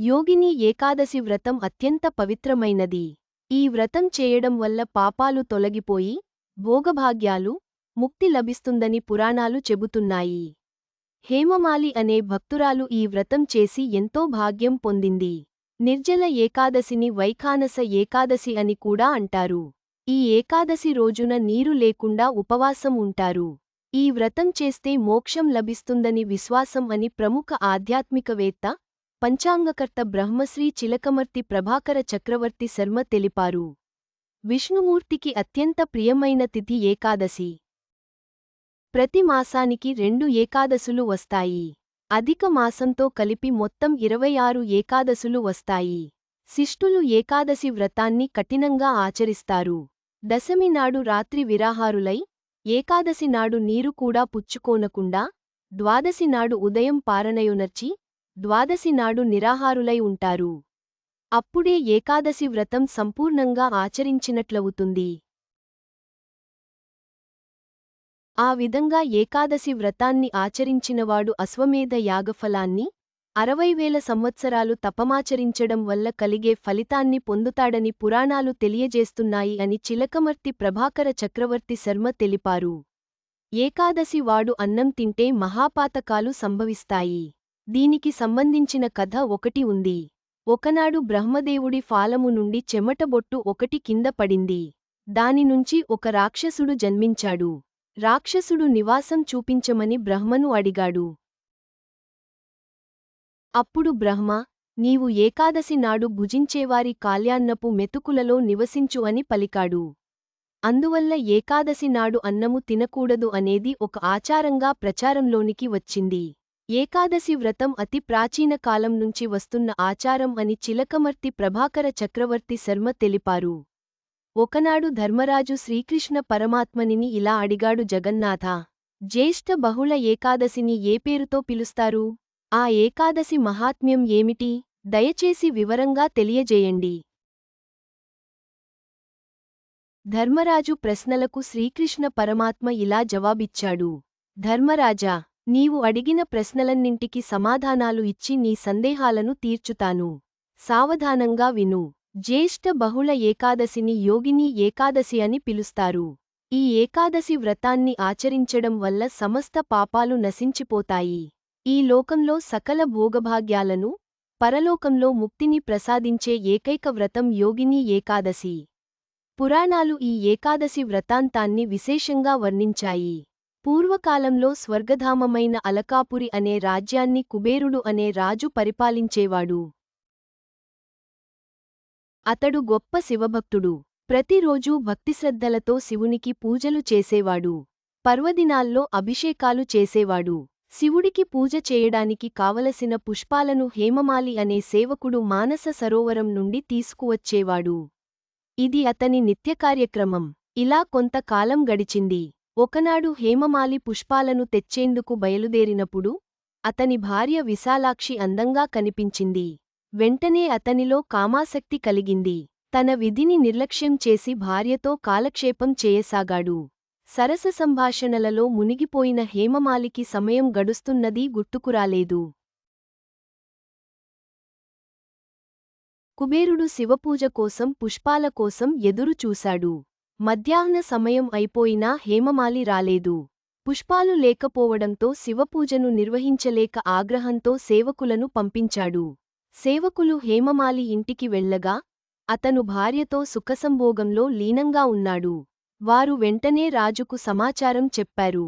యోగిని ఏకాదశి వ్రతం అత్యంత పవిత్రమైనది. ఈ వ్రతం చేయడం వల్ల పాపాలు తొలగిపోయి భోగభాగ్యాలు ముక్తి లభిస్తుందని పురాణాలు చెబుతున్నాయి. హేమమాలి అనే భక్తురాలు ఈ వ్రతం చేసి ఎంతో భాగ్యం పొందింది. నిర్జల ఏకాదశిని వైఖానస ఏకాదశి అని కూడా అంటారు. ఈ ఏకాదశి రోజున నీరు లేకుండా ఉపవాసం ఉంటారు. ఈ వ్రతం చేస్తే మోక్షం లభిస్తుందని విశ్వాసం అని ప్రముఖ ఆధ్యాత్మికవేత్త పంచాంగకర్త బ్రహ్మశ్రీ చిలకమర్తి ప్రభాకర చక్రవర్తి శర్మ తెలిపారు. విష్ణుమూర్తికి అత్యంత ప్రియమైన తిథి ఏకాదశి. ప్రతి మాసానికి రెండు ఏకాదశులు వస్తాయి. అధిక మాసంతో కలిపి మొత్తం ఇరవై ఆరు ఏకాదశులు వస్తాయి. శిష్టులు ఏకాదశి వ్రతాన్ని కఠినంగా ఆచరిస్తారు. దశమి నాడు రాత్రి విరాహారులై ఏకాదశి నాడు నీరు కూడా పుచ్చుకోనకుండా ద్వాదశి నాడు ఉదయం పారనయునర్చి ద్వాదశి నాడు నిరాహారులై ఉంటారు. అప్పుడే ఏకాదశి వ్రతం సంపూర్ణంగా ఆచరించినట్లవుతుంది. ఆ విధంగా ఏకాదశి వ్రతాన్ని ఆచరించినవాడు అశ్వమేధ యాగఫలాన్ని అరవై వేల సంవత్సరాలు తపమాచరించడం వల్ల కలిగే ఫలితాన్ని పొందుతాడని పురాణాలు తెలియజేస్తున్నాయి అని చిలకమర్తి ప్రభాకర చక్రవర్తి శర్మ తెలిపారు. ఏకాదశి వాడు అన్నం తింటే మహాపాతకాలు సంభవిస్తాయి. దీనికి సంబంధించిన కథ ఒకటి ఉంది. ఒకనాడు బ్రహ్మదేవుడి ఫాలము నుండి చెమటబొట్టు ఒకటి కింద పడింది. దానినుంచి ఒక రాక్షసుడు జన్మించాడు. రాక్షసుడు నివాసం చూపించమని బ్రహ్మను అడిగాడు. అప్పుడు బ్రహ్మ నీవు ఏకాదశి నాడు భుజించేవారి కాల్యాన్నపు మెతుకులలో నివసించు అని పలికాడు. అందువల్ల ఏకాదశి నాడు అన్నము తినకూడదు అనేది ఒక ఆచారంగా ప్రచారంలోనికి వచ్చింది. ఏకాదశి వ్రతం అతి ప్రాచీన కాలం నుంచి వస్తున్న ఆచారం అని చిలకమర్తి ప్రభాకర చక్రవర్తి శర్మ తెలిపారు. ఒకనాడు ధర్మరాజు శ్రీకృష్ణ పరమాత్మనిని ఇలా అడిగాడు జగన్నాథ. జ్యేష్ఠ బహుళ ఏకాదశిని ఏ పేరుతో పిలుస్తారు? ఆ ఏకాదశి మహాత్మ్యం ఏమిటి? దయచేసి వివరంగా తెలియజేయండి. ధర్మరాజు ప్రశ్నలకు శ్రీకృష్ణ పరమాత్మ ఇలా జవాబిచ్చాడు. ధర్మరాజా నీవు అడిగిన ప్రశ్నలన్నింటికి సమాధానాలు ఇచ్చి నీ సందేహాలను తీర్చుతాను. సావధానంగా విను. జ్యేష్ఠ బహుళ ఏకాదశిని యోగిని ఏకాదశి అని పిలుస్తారు. ఈ ఏకాదశి వ్రతాన్ని ఆచరించడం వల్ల సమస్త పాపాలు నశించిపోతాయి. ఈ లోకంలో సకల భోగభాగ్యాలను పరలోకంలో ముక్తిని ప్రసాదించే ఏకైక వ్రతం యోగిని ఏకాదశి. పురాణాలు ఈ ఏకాదశి వ్రతాంతాన్ని విశేషంగా వర్ణించాయి. పూర్వకాలంలో స్వర్గధామమైన అలకాపురి అనే రాజ్యాన్ని కుబేరుడు అనే రాజు పరిపాలించేవాడు. అతడు గొప్ప శివభక్తుడు. ప్రతిరోజూ భక్తిశ్రద్ధలతో శివునికి పూజలు చేసేవాడు. పర్వదినాల్లో అభిషేకాలు చేసేవాడు. శివుడికి పూజ చేయడానికి కావలసిన పుష్పాలను హేమమాలి అనే సేవకుడు మానస సరోవరం నుండి తీసుకువచ్చేవాడు. ఇది అతని నిత్యకార్యక్రమం. ఇలా కొంతకాలం గడిచింది. ఒకనాడు హేమమాలి పుష్పాలను తెచ్చేందుకు బయలుదేరినప్పుడు అతని భార్య విశాలాక్షి అందంగా కనిపించింది. వెంటనే అతనిలో కామాసక్తి కలిగింది. తన విధిని నిర్లక్ష్యం చేసి భార్యతో కాలక్షేపం చేయసాగాడు. సరస సంభాషణలలో మునిగిపోయిన హేమమాలికి సమయం గడుస్తున్నదీ గుర్తుకురాలేదు కుబేరుడు శివపూజ కోసం పుష్పాల కోసం ఎదురుచూశాడు. మధ్యాహ్న సమయం అయిపోయినా హేమమాలి రాలేదు. పుష్పాలు లేకపోవడంతో శివపూజను నిర్వహించలేక ఆగ్రహంతో సేవకులను పంపించాడు. సేవకులు హేమమాలి ఇంటికి వెళ్ళగా అతను భార్యతో సుఖసంభోగంలో లీనంగా ఉన్నాడు. వారు వెంటనే రాజుకు సమాచారం చెప్పారు.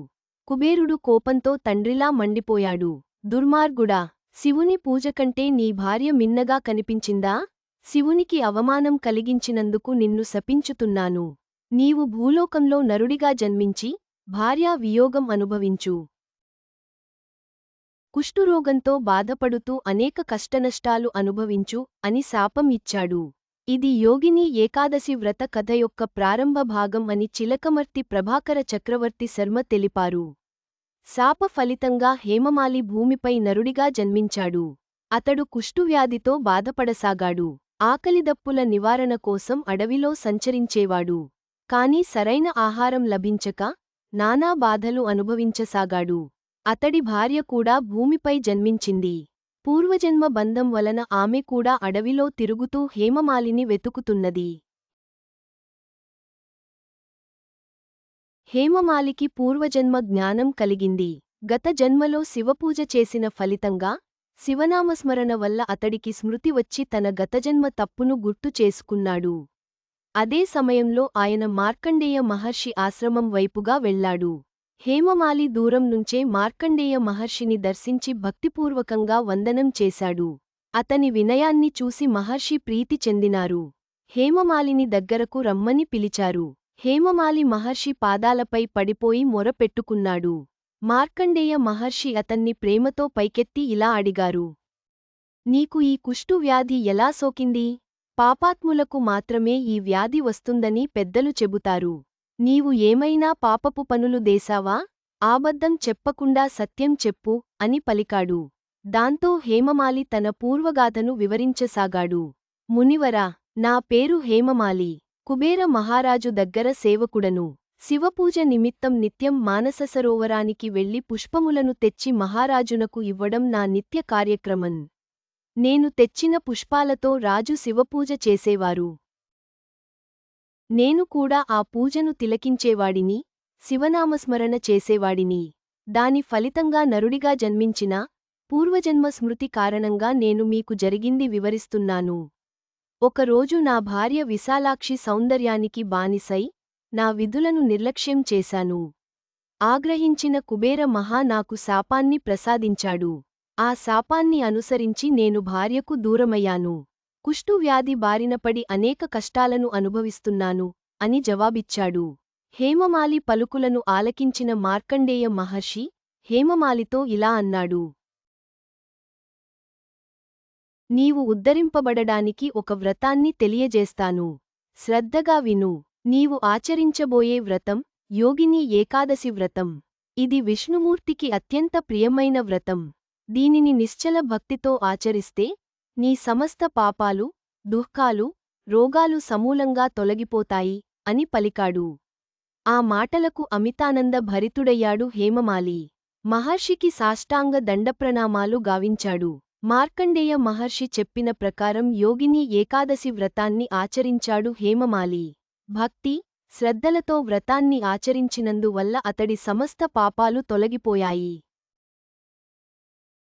కుబేరుడు కోపంతో తండ్రిలా మండిపోయాడు. దుర్మార్గుడా శివుని పూజకంటే నీ భార్య మిన్నగా కనిపించిందా? శివునికి అవమానం కలిగించినందుకు నిన్ను శపించుతున్నాను. నీవు భూలోకంలో నరుడిగా జన్మించి భార్యా వియోగం అనుభవించు. కుష్ఠురోగంతో బాధపడుతూ అనేక కష్టనష్టాలు అనుభవించు అని శాపం ఇచ్చాడు. ఇది యోగిని ఏకాదశి వ్రత కథ యొక్క ప్రారంభ భాగం అని చిలకమర్తి ప్రభాకర చక్రవర్తి శర్మ తెలిపారు. శాప ఫలితంగా హేమమాలి భూమిపై నరుడిగా జన్మించాడు. అతడు కుష్ఠువ్యాధితో బాధపడసాగాడు. ఆకలిదప్పుల నివారణ కోసం అడవిలో సంచరించేవాడు. కాని సరైన ఆహారం లభించక నానా బాధలు అనుభవించసాగాడు. అతడి భార్య కూడా భూమిపై జన్మించింది. పూర్వజన్మ బంధం వలన ఆమె కూడా అడవిలో తిరుగుతూ హేమమాలిని వెతుకుతున్నది. హేమమాలికి పూర్వజన్మ జ్ఞానం కలిగింది. గత జన్మలో శివపూజ చేసిన ఫలితంగా శివనామస్మరణ వల్ల అతడికి స్మృతి వచ్చి తన గతజన్మ తప్పును గుర్తు చేసుకున్నాడు. అదే సమయంలో ఆయన మార్కండేయ మహర్షి ఆశ్రమం వైపుగా వెళ్ళాడు హేమమాలి దూరం నుంచే మార్కండేయ మహర్షిని దర్శించి భక్తిపూర్వకంగా వందనం చేశాడు. అతని వినయాన్ని చూసి మహర్షి ప్రీతి చెందినారు. హేమమాలిని దగ్గరకు రమ్మని పిలిచారు. హేమమాలి మహర్షి పాదాలపై పడిపోయి మొరపెట్టుకున్నాడు మార్కండేయ మహర్షి అతన్ని ప్రేమతో పైకెత్తి ఇలా అడిగారు. నీకు ఈ కుష్టు వ్యాధి ఎలా సోకింది? పాపాత్ములకు మాత్రమే ఈ వ్యాధి వస్తుందని పెద్దలు చెబుతారు. నీవు ఏమైనా పాపపు పనులు దేశావా? ఆబద్దం చెప్పకుండా సత్యం చెప్పు అని పలికాడు. దాంతో హేమమాలి తన పూర్వగాథను వివరించసాగాడు. మునివరా నా పేరు హేమమాలి. కుబేర మహారాజు దగ్గర సేవకుడను. శివపూజ నిమిత్తం నిత్యం మానస సరోవరానికి వెళ్ళి పుష్పములను తెచ్చి మహారాజునకు ఇవ్వడం నా నిత్య కార్యక్రమం. నేను తెచ్చిన పుష్పాలతో రాజు శివపూజ చేసేవారు. నేను కూడా ఆ పూజను తిలకించేవాడిని శివనామస్మరణ చేసేవాడిని. దాని ఫలితంగా నరుడిగా జన్మించిన పూర్వజన్మ స్మృతి కారణంగా నేను మీకు జరిగింది వివరిస్తున్నాను. ఒకరోజు నా భార్య విశాలాక్షి సౌందర్యానికి బానిసై నా విధులను నిర్లక్ష్యం చేశాను. ఆగ్రహించిన కుబేర మహా నాకు శాపాన్ని ప్రసాదించాడు. ఆ శాపాన్ని అనుసరించి నేను భార్యకు దూరమయ్యాను. కుష్టు వ్యాధి బారినపడి అనేక కష్టాలను అనుభవిస్తున్నాను అని జవాబిచ్చాడు. హేమమాలి పలుకులను ఆలకించిన మార్కండేయ మహర్షి హేమమాలితో ఇలా అన్నాడు. నీవు ఉద్ధరింపబడడానికి ఒక వ్రతాన్ని తెలియజేస్తాను. శ్రద్ధగా విను. నీవు ఆచరించబోయే వ్రతం యోగిని ఏకాదశి వ్రతం. ఇది విష్ణుమూర్తికి అత్యంత ప్రియమైన వ్రతం. దీనిని నిశ్చల భక్తితో ఆచరిస్తే నీ సమస్త పాపాలు దుఃఖాలు రోగాలు సమూలంగా తొలగిపోతాయి అని పలికాడు. ఆ మాటలకు అమితానంద భరితుడయ్యాడు హేమమాలి. మహర్షికి సాష్టాంగ దండప్రణామాలు గావించాడు. మార్కండేయ మహర్షి చెప్పిన ప్రకారం యోగిని ఏకాదశి వ్రతాన్ని ఆచరించాడు హేమమాలి. భక్తి శ్రద్ధలతో వ్రతాన్ని ఆచరించినందువల్ల అతడి సమస్త పాపాలు తొలగిపోయాయి.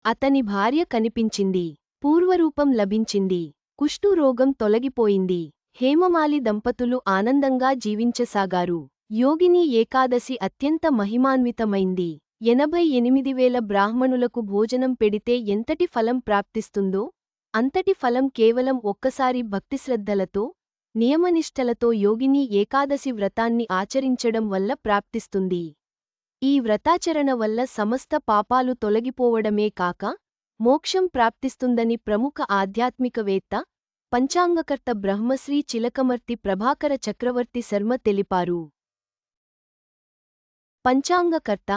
అతని భార్య కనిపించింది. పూర్వరూపం లభించింది. కుష్ఠురోగం తొలగిపోయింది. హేమమాలి దంపతులు ఆనందంగా జీవించసాగారు. యోగిని ఏకాదశి అత్యంత మహిమాన్వితమైంది. ఎనభై ఎనిమిది వేల బ్రాహ్మణులకు భోజనం పెడితే ఎంతటి ఫలం ప్రాప్తిస్తుందో అంతటి ఫలం కేవలం ఒక్కసారి భక్తిశ్రద్ధలతో నియమనిష్టలతో యోగిని ఏకాదశి వ్రతాన్ని ఆచరించడం వల్ల ప్రాప్తిస్తుంది. ఈ వ్రతాచరణ వల్ల సమస్త పాపాలు తొలగిపోవడమే కాక మోక్షం ప్రాప్తిస్తుందని ప్రముఖ ఆధ్యాత్మికవేత్త పంచాంగకర్త బ్రహ్మశ్రీ చిలకమర్తి ప్రభాకర చక్రవర్తి శర్మ తెలిపారు. పంచాంగకర్త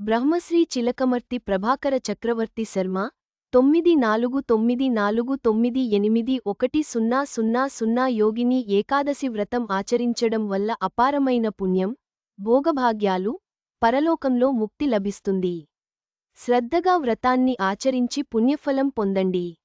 బ్రహ్మశ్రీ చిలకమర్తి ప్రభాకర చక్రవర్తి శర్మ తొమ్మిది నాలుగు తొమ్మిది నాలుగు తొమ్మిది ఎనిమిది ఒకటి సున్నా సున్నా సున్నా యోగిని ఏకాదశి వ్రతం ఆచరించడం వల్ల అపారమైన పుణ్యం భోగభాగ్యాలు పరలోకంలో ముక్తి లభిస్తుంది. శ్రద్ధగా వ్రతాన్ని ఆచరించి పుణ్యఫలం పొందండి.